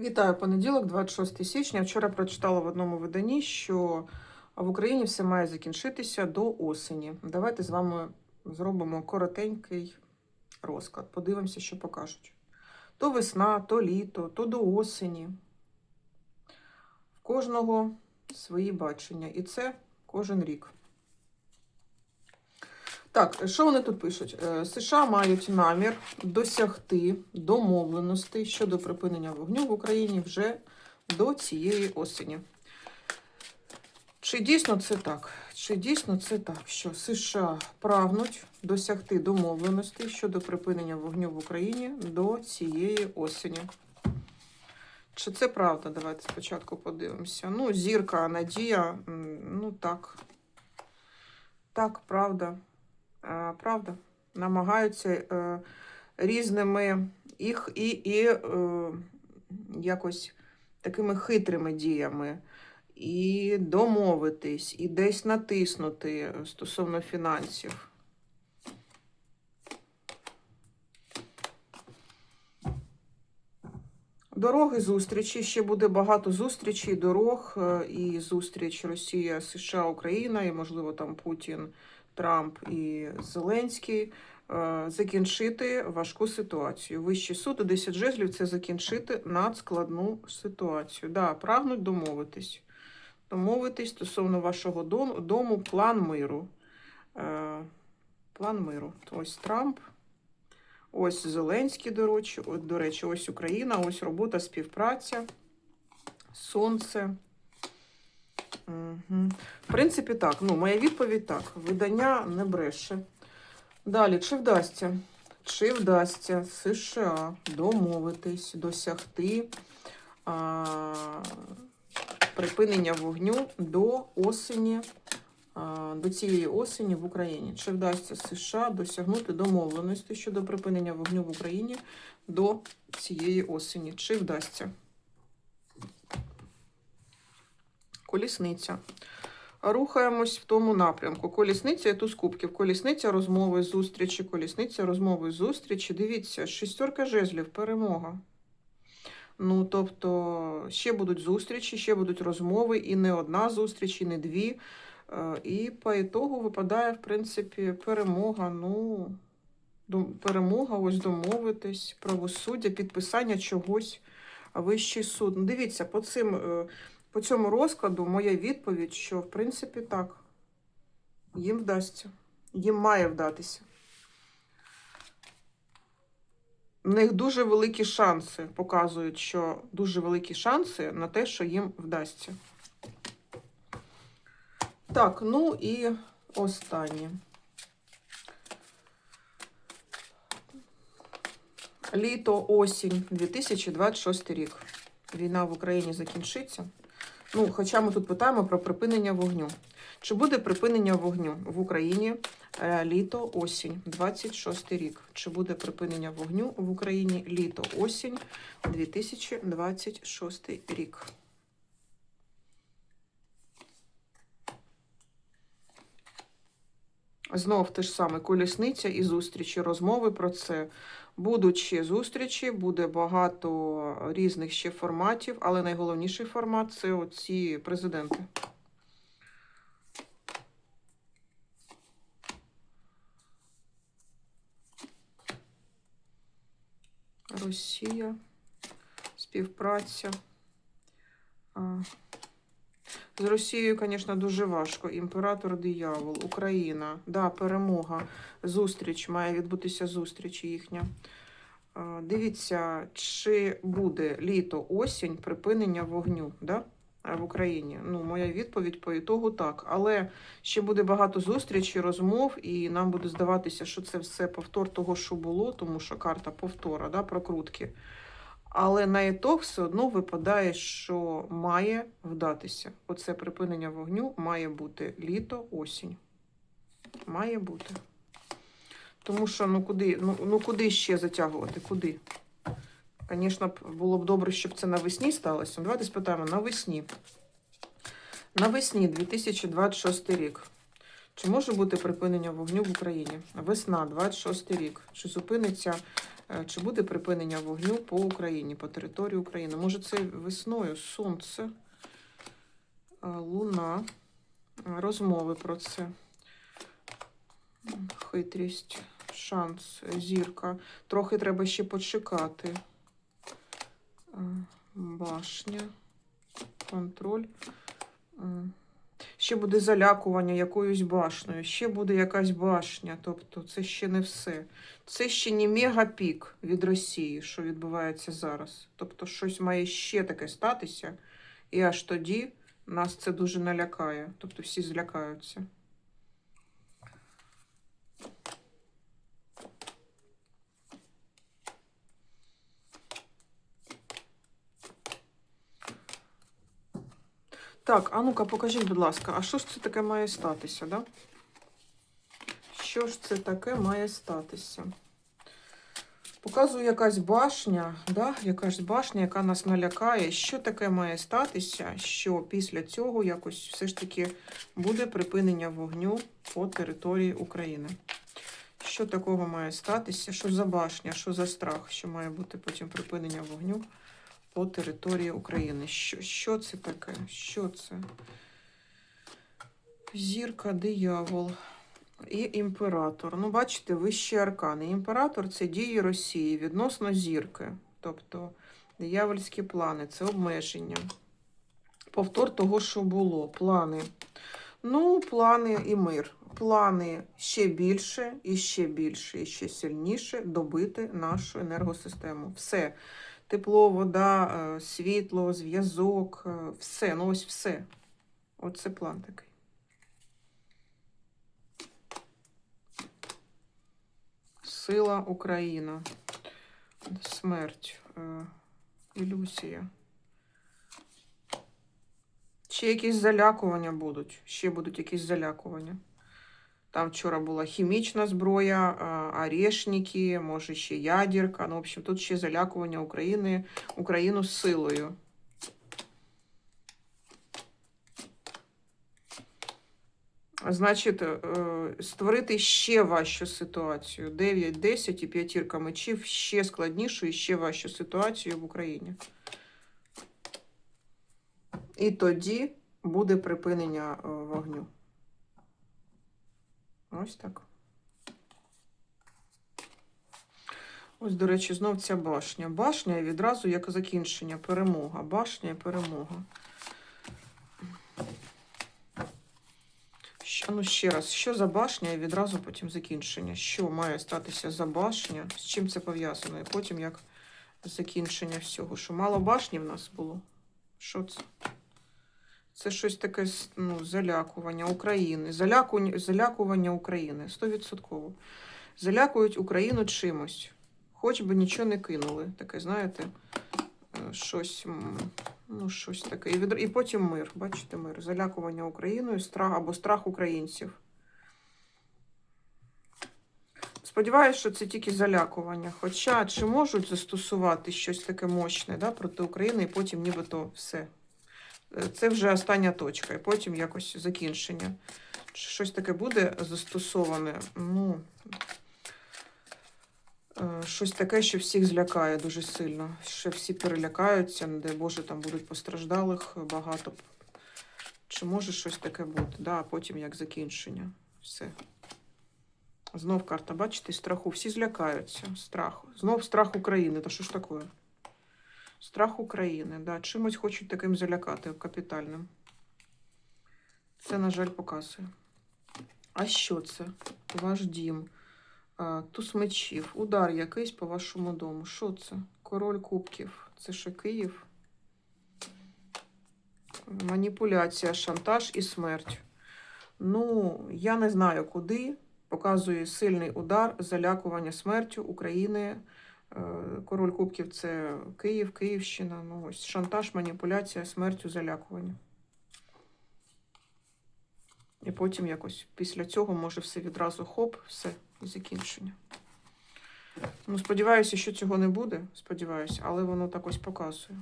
Вітаю понеділок, 26 січня. Вчора прочитала в одному виданні, що в Україні все має закінчитися до осені. Давайте з вами зробимо коротенький розклад. Подивимося, що покажуть. То весна, то літо, то до осені. В кожного свої бачення. І це кожен рік. Так, що вони тут пишуть? Е, США мають намір досягти домовленостей щодо припинення вогню в Україні вже до цієї осені. Чи дійсно це так? Чи дійсно це так, що США прагнуть досягти домовленостей щодо припинення вогню в Україні до цієї осені? Чи це правда? Давайте спочатку подивимося. Ну, зірка, надія, ну так. Так, правда. Е, Правда, намагаються е, різними їх і, і е, якось такими хитрими діями, і домовитись, і десь натиснути стосовно фінансів. Дороги зустрічі. Ще буде багато зустрічей, дорог е, і зустріч Росія, США, Україна, і, можливо, там Путін. Трамп і Зеленський е, закінчити важку ситуацію. Вищий суд у 10 жезлів це закінчити надскладну ситуацію. Да, прагнуть домовитись. Домовитись стосовно вашого дому, дому план миру. Е, План миру. Ось Трамп, ось Зеленський, до речі, до речі, ось Україна, ось робота, співпраця, сонце. Угу. В принципі, так. Ну, моя відповідь так. Видання не бреше. Далі, чи вдасться? Чи вдасться США домовитись, досягти а, припинення вогню до осені, а, до цієї осені в Україні? Чи вдасться США досягнути домовленості щодо припинення вогню в Україні до цієї осені? Чи вдасться? Колісниця. Рухаємось в тому напрямку. Колісниця і туз кубків. Колісниця розмови, зустрічі, колісниця розмови, зустрічі. Дивіться, шістерка жезлів, перемога. Ну, тобто, ще будуть зустрічі, ще будуть розмови, і не одна зустріч, і не дві. Е, І по ітогу випадає, в принципі, перемога. Ну, перемога, ось домовитись, правосуддя, підписання чогось, вищий суд. Ну, дивіться, по цим. По цьому розкладу моя відповідь, що в принципі так, їм вдасться. Їм має вдатися. В них дуже великі шанси показують, що дуже великі шанси на те, що їм вдасться. Так, ну і останнє. Літо, осінь, 2026 рік. Війна в Україні закінчиться. Ну, хоча ми тут питаємо про припинення вогню. Чи буде припинення вогню в Україні е, літо, осінь, 26 рік? Чи буде припинення вогню в Україні літо, осінь, 2026 рік? Знов те ж саме колісниця і зустрічі, розмови про це. Будуть ще зустрічі, буде багато різних ще форматів, але найголовніший формат це оці президенти. Росія, співпраця. З Росією, звісно, дуже важко. Імператор диявол, Україна, да, перемога, зустріч, має відбутися зустріч їхня. Дивіться, чи буде літо, осінь, припинення вогню да? в Україні. Ну, моя відповідь по ітогу так. Але ще буде багато зустрічей, розмов, і нам буде здаватися, що це все повтор того, що було, тому що карта повтора, да, прокрутки. Але на ітог все одно випадає, що має вдатися. Оце припинення вогню має бути літо, осінь. Має бути. Тому що ну куди, ну, ну куди ще затягувати? Куди? Звісно, було б добре, щоб це навесні сталося. Ну, Давайте спитаємо навесні. Навесні 2026 рік. Чи може бути припинення вогню в Україні? Весна, 26 рік. Чи зупиниться Е, Чи буде припинення вогню по Україні, по території України? Може, це весною сонце, е, луна, розмови про це, хитрість, шанс, зірка. Трохи треба ще почекати. Е, Башня, контроль. Ще буде залякування якоюсь башнею, ще буде якась башня. Тобто це ще не все. Це ще не мегапік від Росії, що відбувається зараз. Тобто щось має ще таке статися, і аж тоді нас це дуже налякає. Тобто всі злякаються. Так, а ну-ка, покажіть, будь ласка, а що ж це таке має статися, да? Що ж це таке має статися? Показую якась башня, да? якась башня, яка нас налякає. Що таке має статися, що після цього якось все ж таки буде припинення вогню по території України? Що такого має статися? Що за башня, що за страх, що має бути потім припинення вогню по території України? Що, що це таке? Що це? Зірка, диявол. І імператор. Ну, бачите, вищі аркани. Імператор це дії Росії відносно зірки. Тобто диявольські плани, це обмеження. Повтор того, що було. Плани. Ну, плани і мир. Плани ще більше, і ще більше, і ще сильніше добити нашу енергосистему. Все. Тепло, вода, е, світло, зв'язок, е, все. Ну, ось все. Оце план такий. Сила Україна. Смерть. Е, Ілюсія. Ще якісь залякування будуть. Ще будуть якісь залякування. Там вчора була хімічна зброя, орешники, може ще ядерка. Ну, в общем, тут ще залякування України, Україну силою. Значить, е, створити ще важчу ситуацію. 9, 10 і п'ятірка мечів ще складнішу і ще важчу ситуацію в Україні. І тоді буде припинення е, вогню. Ось так. Ось, до речі, знов ця башня. Башня і відразу як закінчення, перемога. Башня і перемога. Що, ну ще раз, що за башня і відразу потім закінчення. Що має статися за башня? З чим це пов'язано? І потім як закінчення всього. Що мало башні в нас було? Що це? Це щось таке ну, залякування України. Залякування, залякування України. 100%. Залякують Україну чимось. Хоч би нічого не кинули. Таке, знаєте, е, щось, ну, щось таке. І, від... і потім мир. Бачите, мир. Залякування Україною, страх або страх українців. Сподіваюсь, що це тільки залякування. Хоча чи можуть застосувати щось таке мощне да, проти України, і потім нібито все. Е, Це вже остання точка, і потім якось закінчення. Чи Щось таке буде застосоване. Ну, е, щось таке, що всіх злякає дуже сильно. Що всі перелякаються, не дай Боже, там будуть постраждалих багато. Чи може щось таке бути? Да, а потім як закінчення. Все. Знов карта, бачите, страху. Всі злякаються. Страх. Знов страх України. Та що ж таке? Страх України, да. Чимось хочуть таким залякати капітальним. Це, на жаль, показує. А що це? Ваш дім. Туз мечів. Удар якийсь по вашому дому. Що це? Король кубків. Це що Київ? Маніпуляція, шантаж і смерть. Ну, я не знаю куди. Показує сильний удар, залякування смертю України. Е, Король Кубків це Київ, Київщина. Ну, ось шантаж, маніпуляція, смертю, залякування. І потім якось після цього може все відразу хоп, все, і закінчення. Ну, сподіваюся, що цього не буде. Сподіваюся, але воно так ось показує.